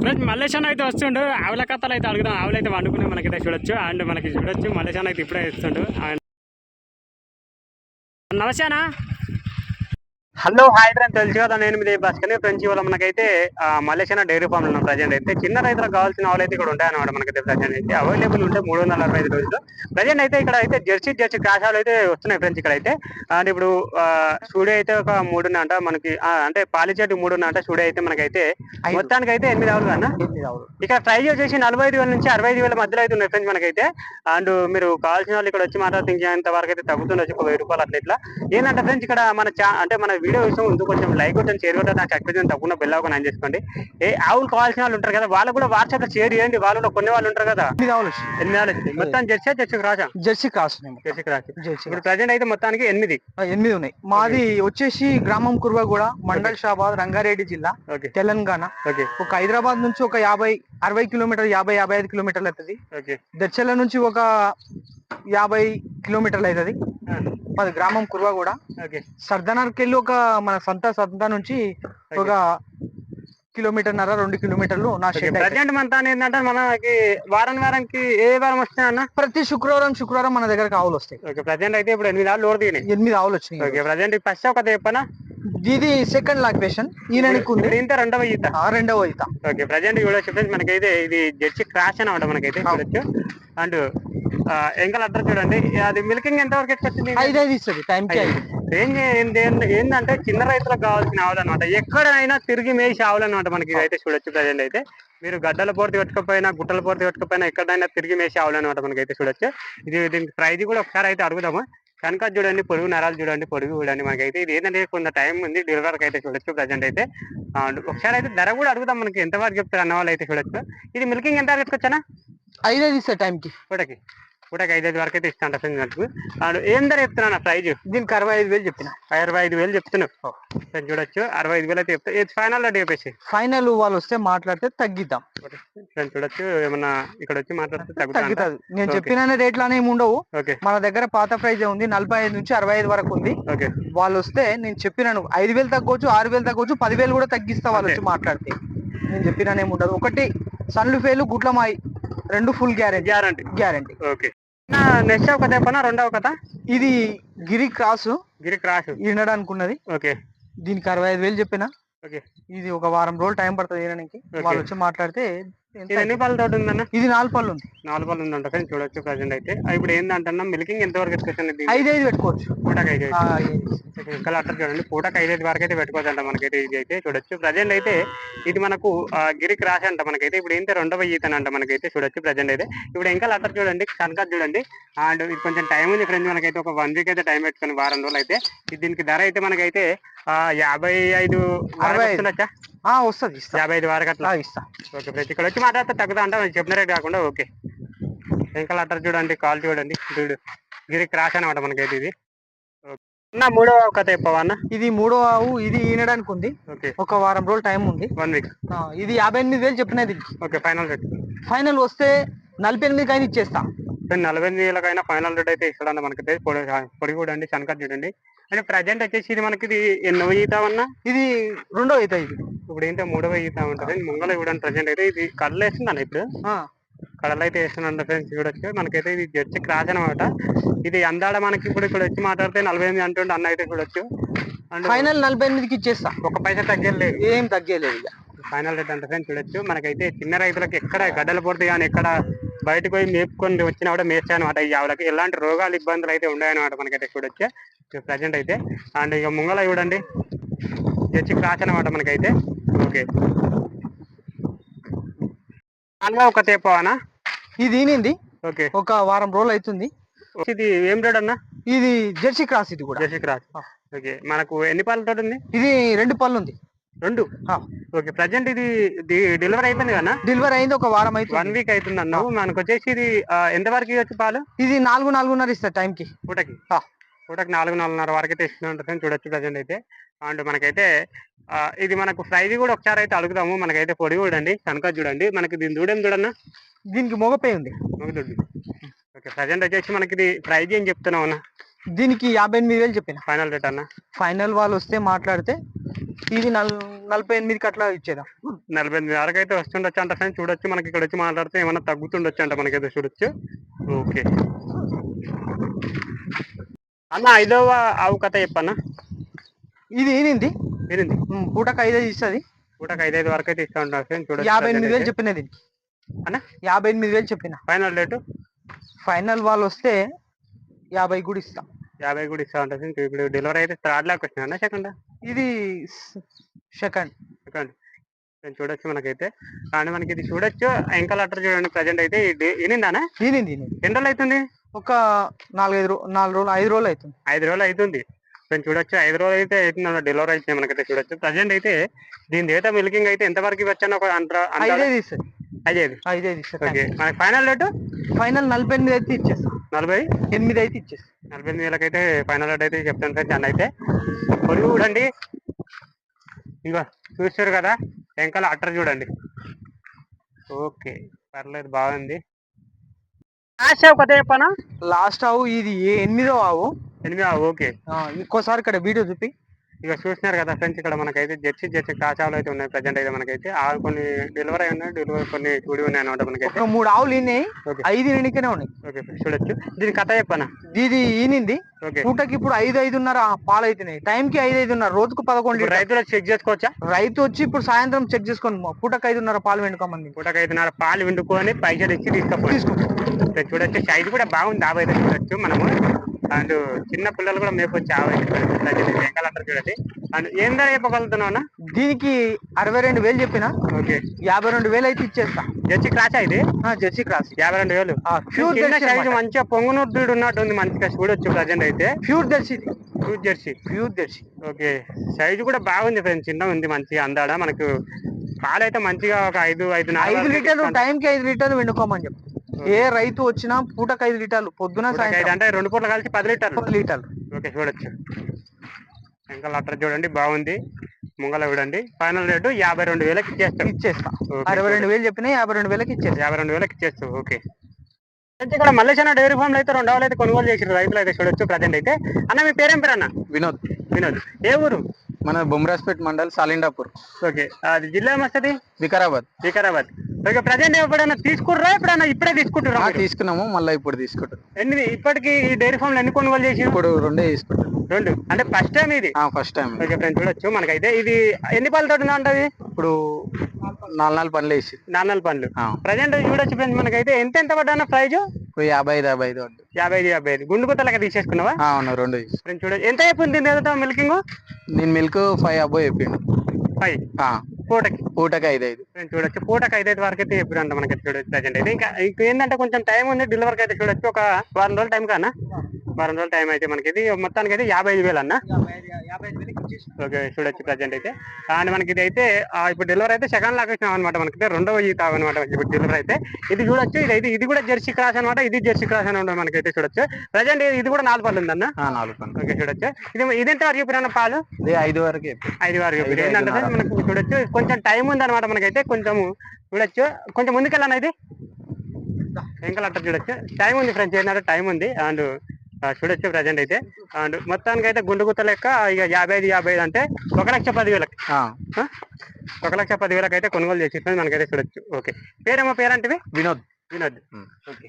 Friends మల్లేశాన్ అయితే వస్తుండు. ఆవుల కథలు అయితే అడుగుదాం. ఆవులు అయితే మనకి మనకైతే చూడొచ్చు. అండ్ మనకి చూడొచ్చు. మల్లేశాన్ అయితే ఇప్పుడే ఇస్తుండు. అండ్ నమస్తేనా హలో హాయ్ ఫ్రెండ్స్ తెలుసు కదా నేను మీ భాస్కర్ ఫ్రెండ్స్ ఇవాళ మనకైతే మలేషియా డైరీ ఫామ్ ఉన్నాం ప్రజెంట్ అయితే చిన్న రైతులకు కావాల్సిన ఆవులు అయితే ఇక్కడ ఉంటాయన్నమాట మనకైతే ప్రజెంట్ అయితే అవైలబుల్ ఉంటే మూడు వందల అరవై ఐదు రోజులు ప్రజెంట్ అయితే ఇక్కడ అయితే జెర్సీ జెర్సీ ఆవులు అయితే వస్తున్నాయి ఫ్రెండ్స్ ఇక్కడ అయితే. అండ్ ఇప్పుడు స్టూడియో అయితే ఒక మూడు అంట మనకి అంటే పాలిచెట్టు మూడు అంట స్టూడియో అయితే మనకైతే మొత్తానికి అయితే ఎనిమిది ఆవులు కన్నా ఇక్కడ ప్రైజ్ వచ్చేసి నలభై ఐదు వేల నుంచి అరవై ఐదు వేల మధ్యలో అయితే ఉన్నాయి ఫ్రెండ్స్ మనకైతే. అండ్ మీరు కావాల్సిన వాళ్ళు ఇక్కడ వచ్చి మాట్లాడుతుంచేంత వరకు అయితే తగ్గుతుండొచ్చు ఒక వెయ్యి రూపాయలు అట్లా ఇట్లా. ఏంటంటే ఫ్రెండ్స్ ఇక్కడ మన చా అంటే మన వీడియో విషయం ఉంది కొంచెం లైక్ కొట్టండి షేర్ కొట్టండి నాకు ఎక్స్పీరియన్స్ తప్పకుండా బెల్ అవ్వకుండా అని చేసుకోండి. ఏ ఆవులు కావాల్సిన వాళ్ళు ఉంటారు కదా వాళ్ళు కూడా వాట్సాప్ షేర్ చేయండి వాళ్ళు కూడా కొన్ని వాళ్ళు ఉంటారు కదా. ఎనిమిది ఆవులు వచ్చినాయి. ఎనిమిది వేలు వచ్చింది మొత్తం జెర్సీ జెర్సీ రాజా జెర్సీ క్రాస్ మొత్తం. జెర్సీ రాజు జెర్సీ ఇప్పుడు ప్రజెంట్ అయితే మొత్తానికి ఎనిమిది. ఎనిమిది ఉన్నాయి. మాది వచ్చేసి గ్రామం కుర్వగూడ మండల్ షాబాద్ రంగారెడ్డి జిల్లా ఓకే. తెలంగాణ. ఓకే. ఒక హైదరాబాద్ నుంచి ఒక యాభై అరవై కిలోమీటర్ యాభై యాభై ఐదు కిలోమీటర్లు అవుతుంది. ఓకే. దర్చల నుంచి ఒక యాభై కిలోమీటర్లు అవుతుంది. మాది గ్రామం కుర్వగూడ. ఓకే. సర్దనర్కి వెళ్ళి ఒక మన సంత సంత నుంచి ఒక కిలోమీటర్న్నర రెండు కిలోమీటర్లు నా షెడ్. ప్రజెంట్ మొత్తాన్ని ఏంటంటే మనకి వారం వారానికి ఏ వారం వస్తున్నాయి అన్న? ప్రతి శుక్రవారం శుక్రవారం మన దగ్గరకు ఆవులు వస్తాయి. ఓకే. ప్రజెంట్ అయితే ఇప్పుడు ఎనిమిది ఆళ్ళు లోడ్ దిగినాయి ఎనిమిది ఆవులు వచ్చినాయి. ఓకే. ప్రజెంట్ ఫస్ట్ ఒక చెప్పనా? ఇది సెకండ్ లాక్వేషన్. ఈయనకి ఇంత రెండవ ఈత. ఆ, రెండవ ఈత. ఓకే. ప్రజెంట్ చూడొచ్చు ఫ్రెండ్స్ మనకైతే ఇది జడ్జి క్రాష్ అనమాట మనకైతే అండ్ ఎంకల్ అడ్రస్ చూడండి. అది మిల్కింగ్ ఎంత వరకు వచ్చింది ఐదు ఐదు ఇస్తుంది ఏంది- ఏందంటే చిన్న రైతులకు కావాల్సిన ఆవులు అనమాట ఎక్కడైనా తిరిగి మేసి ఆవులు అనమాట మనకి అయితే చూడొచ్చు ప్రజెంట్ అయితే. మీరు గడ్డల పూర్తి పెట్టుకోపోయినా గుట్టల పూర్తి పెట్టుకోపోయినా ఎక్కడైనా తిరిగి మేసి ఆవులు అనమాట మనకైతే చూడొచ్చు. ఇది దీనికి ప్రైజ్ కూడా ఒకసారి అయితే అడుగుదాము. కనుక చూడండి పొడుగు నరాలు చూడండి పొడుగు చూడండి మనకైతే. ఇది ఏంటంటే కొంత టైం ఉంది డెలివరీకి అయితే చూడొచ్చు ప్రజెంట్ అయితే. ఒకసారి అయితే ధర కూడా అడుగుదాం మనకి ఎంత వరకు చెప్తారు అన్న వాళ్ళు అయితే చూడొచ్చు. ఇది మిల్కింగ్ ఎంత వరకు ఎత్తుకొచ్చానా ఐదు ఐదు ఇస్తుంది టైంకి. పూటకి పూటకి ఐదు వరకు అయితే ఫ్రెండ్ నాకు. అండ్ ఏం ధర చెప్తున్నా ప్రైజ్? దీనికి అరవై ఐదు వేలు చెప్పిన. అరవై ఐదు వేలు చెప్తున్నావు. ఫ్రెండ్ చూడొచ్చు అరవై ఐదు వేలు అయితే చెప్తా. ఇది ఫైనల్ రేట్ చెప్పేసి? ఫైనల్ వాళ్ళు వస్తే మాట్లాడితే తగ్గిద్దాం. ఫ్రెండ్ చూడొచ్చు ఏమన్నా ఇక్కడ వచ్చి మాట్లాడితే తగ్గుతా తగ్గుతుంది నేను. చెప్పిన రేట్లు అనేవి ఉండవు. ఓకే. మన దగ్గర పాత ప్రైజ్ ఉంది నలభై ఐదు నుంచి అరవై ఐదు వరకు ఉంది. ఓకే. వాళ్ళు వస్తే నేను చెప్పినాను ఐదు వేలు తగ్గవచ్చు ఆరు వేలు తగ్గవచ్చు పదివేలు కూడా తగ్గిస్తా వాళ్ళు. వచ్చి మాట్లాడితే. నేను చెప్పినానేమి ఉండదు. ఒకటి సన్లు ఫేలు గుట్ల మాయి రెండు full guarantee guarantee guarantee okay next ఒక చెప్పనా రెండవ కథ? ఇది గిరి క్రాస్. గిరి క్రాష్ ఈనడానికి ఉన్నది ఓకే. దీనికి అరవై ఐదు వేలు చెప్పిన. ఓకే. ఇది ఒక వారం రోజులు టైం పడుతుంది ఈనడానికి వాళ్ళు వచ్చి మాట్లాడితే ఇది ఎన్ని పళ్ళ తోటి ఉందన్న? ఇది నాలుగు పళ్ళు ఉంది. నాలుగు పళ్ళు ఉందంట ఫ్రెండ్ చూడొచ్చు ప్రజెంట్ అయితే. ఇప్పుడు ఏంటంటే మిల్కింగ్ ఎంత వరకు ఎత్తుకొచ్చింది ఐదు ఐదు పెట్టుకోవచ్చు. పూటకి ఐదు ఇంకా అట్లా చూడండి. పూటకి ఐదైదు వరకు అయితే పెట్టుకోవచ్చంట మనకైతే ఇది అయితే చూడొచ్చు. ప్రజెంట్ అయితే ఇది మనకు గిరికి రాసి అంట మనకైతే. ఇప్పుడు ఏంటంటే రెండవ ఈతన అంట మనకైతే చూడొచ్చు ప్రజెంట్ అయితే. ఇప్పుడు ఇంకా అట్లా చూడండి. కనకాలు చూడండి. అండ్ ఇది కొంచెం టైం ఉంది ఫ్రెండ్స్ మనకైతే. ఒక వన్ వీక్ అయితే టైం పెట్టుకుని వారం రోజులు అయితే. దీనికి ధర అయితే మనకైతే యాభై ఐదు ఐదు. వస్తుంది యాభై ఐదు వరకు అట్లా. ఇస్తా. ఓకే ఫ్రెండ్స్ ఇక్కడ వచ్చి మాట్లాడితే తగ్గుతా అంటే నేను చెప్పిన రేట్ కాకుండా ఓకే. ఇంకా అట్టర్ చూడండి కాల్ చూడండి. చూడు గిరి క్రాష్ అనమాట మనకైతే ఇది. అన్న మూడవ కథ చెప్పవా అన్న? ఇది మూడో ఆవు ఇది ఈనడానికి ఉంది ఓకే. ఒక వారం రోజులు టైం ఉంది. వన్ వీక్ ఆ, ఇది యాభై ఎనిమిది వేలు చెప్పినది. Okay final rate. ఫైనల్ వస్తే నలభై ఎనిమిది కానీ ఇచ్చేస్తా. నలభై ఎనిమిది వేలకైనా ఫైనల్ రేట్ అయితే ఇస్తాడన్న మనకైతే పొడి పొడి చూడండి శనక చూడండి. అంటే ప్రజెంట్ వచ్చేసి ఇది మనకి ఇది ఎన్నో ఈత అన్నా ఇది రెండో అవుతాయి ఇది. ఇప్పుడు ఏంటో మూడవ ఈత ఉంటుంది. ముంగల చూడండి ప్రజెంట్ అయితే ఇది కళ్ళు వేస్తుందన్న ఇప్పుడు. కడలు అయితే వేస్తున్నాడు ఫ్రెండ్స్ చూడొచ్చు. మనకైతే ఇది జడ్జి క్రాస్ అనమాట ఇది అందాడ మనకి ఇప్పుడు ఇక్కడ వచ్చి మాట్లాడితే నలభై ఎనిమిది అంటుండే అన్న అయితే చూడొచ్చు. అండ్ ఫైనల్ నలభై ఎనిమిదికి ఇచ్చేస్తా. ఒక పైసా తగ్గలేదు ఏం తగ్గలేదు ఇక. ఫైనల్ రేట్ అంటే ఫ్రెండ్స్ చూడొచ్చు. మనకైతే చిన్న రైతులకు ఎక్కడ గడ్డల పొడితే కానీ ఎక్కడ బయటకు పోయి మేపుకొని వచ్చినా కూడా మేస్తాయి అనమాట ఈ ఆవులకి ఎలాంటి రోగాలు ఇబ్బందులు అయితే ఉన్నాయన్నమాట మనకైతే చూడొచ్చు ప్రజెంట్ అయితే. అండ్ ఇక ముంగల చూడండి. జడ్జి క్రాస్ అనమాట మనకైతే. ఓకే. అందులో ఒక తేపవానా ఇది ఈనింది ఓకే. ఒక వారం రోజులు అవుతుంది. ఇది ఏం రేట్ అన్న? ఇది జెర్సీ క్రాస్ ఇది కూడా. Jersey cross. ఓకే. మనకు ఎన్ని పాలతో ఉంది? ఇది రెండు పళ్ళు ఉంది. రెండు. ఓకే ప్రజెంట్ ఇది డెలివరీ అయిపోయింది కదా డెలివరీ అయింది ఒక వారం వన్ అవుతుంది వీక్ అవుతుంది అన్నావు మనకు వచ్చేసి ఇది ఎంత వరకు ఇవ్వచ్చు పాలు? ఇది నాలుగు నాలుగున్నర ఇస్తా టైంకి. పూటకి. పూటకి నాలుగు నాలుగున్నర వరకు అయితే ఇస్తున్నట్టు చూడొచ్చు ప్రజెంట్ అయితే. అండ్ మనకైతే ఇది మనకు ప్రైజ్ కూడా ఒకసారి అయితే అడుగుదాము. మనకైతే పొడి చూడండి కనుక చూడండి. మనకి దీని దూడేం చూడన్నా దీనికి మొగపై ఉంది. మగ దొడ్డు ఓకే ప్రజెంట్ వచ్చేసి మనకి ఇది ప్రైజ్ ఏం చెప్తున్నావు అన్న. దీనికి యాభై ఎనిమిది వేలు చెప్పిన. ఫైనల్ రేట్ అన్న? ఫైనల్ వాళ్ళు వస్తే మాట్లాడితే ఇది నల్ నలభై ఎనిమిదికి అట్లా ఇచ్చేదా నలభై ఎనిమిది వరకు అయితే వస్తుండొచ్చు అంట ఫ్రెండ్స్. చూడొచ్చు మనకి ఇక్కడ వచ్చి మాట్లాడితే ఏమన్నా తగ్గుతుండొచ్చు అంట మనకైతే చూడొచ్చు. ఓకే. అన్న ఐదవ ఆవు కథ చెప్పన్న? ఇది ఏనింది? ఏరింది పూటకు ఐదు ఇస్తుంది. పూటకు ఐదైదు వరకు అయితే ఇస్తా ఉంటారు ఫ్రెండ్స్. చూడొచ్చు యాభై ఎనిమిది వేలు. చెప్పిన దీనికి. అన్న? యాభై ఎనిమిది వేలు చెప్పిన. Final rate? ఫైనల్ వాళ్ళు వస్తే యాభై కూడా ఇస్తా యాభై కూడా ఇస్తా ఫ్రెండ్స్ ఇప్పుడు డెలివరీ అయితే థర్డ్ లాక్ వచ్చినా సెకండ్? ఇది సెకండ్. సెకండ్. చూడొచ్చు మనకైతే. కానీ మనకి ఇది చూడొచ్చు. ఇంకా లెటర్ చూడండి ప్రజెంట్ అయితే దీనింది దీనింది ఎన్ని రోజులు అవుతుంది? ఒక నాలుగైదు నాలుగు రోజులు ఐదు రోజులు అవుతుంది. ఐదు రోజులు అవుతుంది. కొంచెం చూడొచ్చు. ఐదు రోజులు అయితే అవుతుంది డెలివరీ అయితే మనకైతే చూడొచ్చు. ప్రజెంట్ అయితే దీని డేటా మిల్కింగ్ అయితే ఎంత వరకు వచ్చాను ఒక అంటారా ఐదైదు ఇస్తుంది ఐదు ఐదైదు ఇస్తా ఓకే. మనకి ఫైనల్ రేటు? ఫైనల్ నలభై ఎనిమిది అయితే ఇచ్చేస్తా. నలభై ఎనిమిది అయితే ఇచ్చేస్తా నలభై ఎనిమిది వేలకైతే ఫైనల్ రేట్ అయితే చెప్తాను ఫ్రెండ్స్ అన్న అయితే పొడుగు చూడండి. ఇగో చూస్తారు కదా వెంకల అట్టర్ చూడండి. ఓకే పర్లేదు బాగుంది. ఆశ కొత్త చెప్పనా? లాస్ట్ ఆవు ఇది ఎనిమిదో ఆవు? ఎనిమిది ఓకే. ఆ, ఇంకోసారి ఇక్కడ వీడియో చూపి. ఇక చూసినారు కదా ఫ్రెండ్స్ ఇక్కడ మనకైతే జెర్సీ జెర్సీ కాచాలు అయితే ఉన్నాయి ప్రజెంట్ అయితే మనకైతే. ఆ కొన్ని డెలివరీ అయి ఉన్నాయి డెలివరీ కొన్ని చూడి ఉన్నాయి అనమాట మనకైతే. మూడు ఆవులు ఓకే. ఐదు ఎన్నికనే ఉన్నాయి. ఓకే చూడొచ్చు. దీని కథ చెప్పనా? ఇది ఈనింది. ఓకే. పూటకి ఇప్పుడు ఐదు ఐదున్నర పాలు అవుతున్నాయి టైం కి ఐదు ఐదున్నర రోజుకు పదకొండు. రైతులు చెక్ చేసుకోవచ్చా? రైతు వచ్చి ఇప్పుడు సాయంత్రం చెక్ చేసుకోండి మా పూటకి ఐదున్నర పాలు వెనుకోమంది పూటకు ఐదున్నర పాలు విండుకొని పైసలు ఇచ్చి తీసుకపోయి తీసుకుంటాం. చూడొచ్చు. సైజు కూడా బాగుంది ఆవు అయితే చూడొచ్చు మనము. అండ్ చిన్న పిల్లలు కూడా మేపొచ్చు ఆవు అయితే చూడొచ్చు ప్రజెంట్ వెంకలు అంటారు చూడండి. అండ్ ఏం ధర చెప్పగలుగుతున్నావు దీనికి అరవై రెండు వేలు చెప్పిన? ఓకే. యాభై రెండు వేలు అయితే ఇచ్చేస్తా. జెర్సీ అయితే ఆ, జెర్సీ క్రాస్. యాభై రెండు వేలు. ప్యూర్ సైజు మంచిగా పొంగునూరు ఉన్నట్టు ఉంది మంచిగా చూడొచ్చు ప్రజెంట్ అయితే. Pure jersey to jersey. Pure jersey. Okay. Size కూడా బాగుంది ఫ్రెండ్స్. చిన్న ఉంది మంచిగా అందాడ? మనకు పాలు అయితే మంచిగా ఒక ఐదు ఐదు ఐదు లీటర్లు ఇస్తాను. టైం కి ఐదు లీటర్లు వెనుకోమని చెప్పు. ఏ రైతు వచ్చినా పూటకి ఐదు లీటర్లు పొద్దున సాయంత్రం. అంటే రెండు పూటలు కలిసి పది లీటర్లు. పది లీటర్లు. ఓకే చూడొచ్చు. ఇంకా లెటర్ చూడండి బాగుంది. ముంగల చూడండి. ఫైనల్ రేటు యాభై రెండు వేలకి ఇచ్చేస్తాం. ఇచ్చేస్తా. అరవై రెండు వేలు చెప్పినా యాభై రెండు వేలకి ఇచ్చేస్తా. యాభై రెండు వేలకి ఇచ్చేస్తాం ఓకే. అయితే ఇక్కడ మల్లేశన్న డైరీ ఫామ్ అయితే రెండు అయితే కొనుగోలు చేసారు రైతులు అయితే చూడొచ్చు ప్రజెంట్ అయితే. అన్న మీ పేరేం పేరు అన్న? వినోద్. వినోద్. ఏ ఊరు? మన బొమ్రాజ్పేట్ మండల్ సాలిండాపూర్. ఓకే. అది జిల్లా ఏమొస్తుంది వికారాబాద్. వికారాబాద్. ఓకే ప్రజెంట్ ఎప్పుడైనా తీసుకుర్రా? ఎప్పుడైనా ఇప్పుడే తీసుకుంటారా? తీసుకున్నాము. మళ్ళీ ఇప్పుడు తీసుకుంటాం ఎన్ని ఇప్పటికి ఈ డైరీ ఫామ్ ఎన్ని కొనుగోలు చేసి ఇప్పుడు రెండే తీసుకుంటాం రెండు. అంటే ఫస్ట్ టైం ఇది? ఫస్ట్ టైం ఓకే ఫ్రెండ్స్ చూడొచ్చు. మనకైతే ఇది ఎన్ని పళ్ళ తోటి ఉంటది ఇప్పుడు నాలుగు నాలుగు పనులు వేసి నాన్నల పండ్లు. ప్రజెంట్ చూడొచ్చు ఫ్రెండ్స్ మనకైతే ఎంత ఎంత పడ్డా ప్రైజ్? యాభై ఐదు యాభై ఐదు వడ్డు. యాభై ఐదు యాభై ఐదు. గుండు గుత్తలకి తీసేసుకున్నావా? అవును రెండు తీసు ఫ్రెండ్స్ చూడొచ్చు ఎంత అయిపోయింది దీని మిల్కింగ్? నేను మిల్క్ ఫైవ్ అబ్బో చెప్పిండు. ఫైవ్? ఆ, పూటకి? పూటకి ఐదు ఐదు. ఫ్రెండ్స్ చూడొచ్చు. పూటకి ఐదైదు వరకు అయితే ఎప్పుడు అంట మనకి చూడొచ్చు ప్రజెంట్ అయితే. ఇంకా ఇంకా ఏంటంటే కొంచెం టైం ఉంది డెలివరీకి అయితే చూడొచ్చు. ఒక వారం రోజులు టైం కానా? వారం రోజులు టైం అయితే మనకి ఇది మొత్తానికి అయితే యాభై ఐదు వేలు అన్న ఓకే చూడొచ్చు ప్రజెంట్ అయితే. అండ్ మనకి ఇది అయితే ఇప్పుడు డెలివరీ అయితే సెకండ్ లాక్ వచ్చినాం అనమాట మనకి. రెండవ ఈ తావు అనమాట ఇప్పుడు డెలివరీ అయితే. ఇది చూడొచ్చు ఇది అయితే ఇది కూడా జెర్సీ క్రాస్ అనమాట ఇది జెర్సీ క్రాస్ అని ఉండదు మనకైతే చూడొచ్చు. ప్రజెంట్ ఇది కూడా నాలుగు పళ్ళు ఉందన్న? నాలుగు పనులు ఓకే చూడొచ్చు. ఇది ఇదెంత వరకు చెప్పిన పాలు? ఇది ఐదు వరకు ఐదు వరకు ఏంటంటే. మనకు చూడొచ్చు కొంచెం టైం ఉంది అనమాట మనకైతే కొంచెం చూడొచ్చు. కొంచెం ముందుకెళ్ళాను ఇది? ఇంకా అట్లా చూడొచ్చు. టైం ఉంది ఫ్రెండ్స్ ఏంటంటే టైం ఉంది. అండ్ చూడొచ్చు ప్రజెంట్ అయితే. అండ్ మొత్తానికి అయితే గుండు గుత్త లెక్క ఇక యాభై ఐదు యాభై ఐదు అంటే ఒక లక్ష పదివేలకి? ఒక లక్ష పదివేలకి అయితే కొనుగోలు చేసి మనకైతే చూడొచ్చు. ఓకే. పేరేమో పేరంటివి? వినోద్. వినోద్. ఓకే.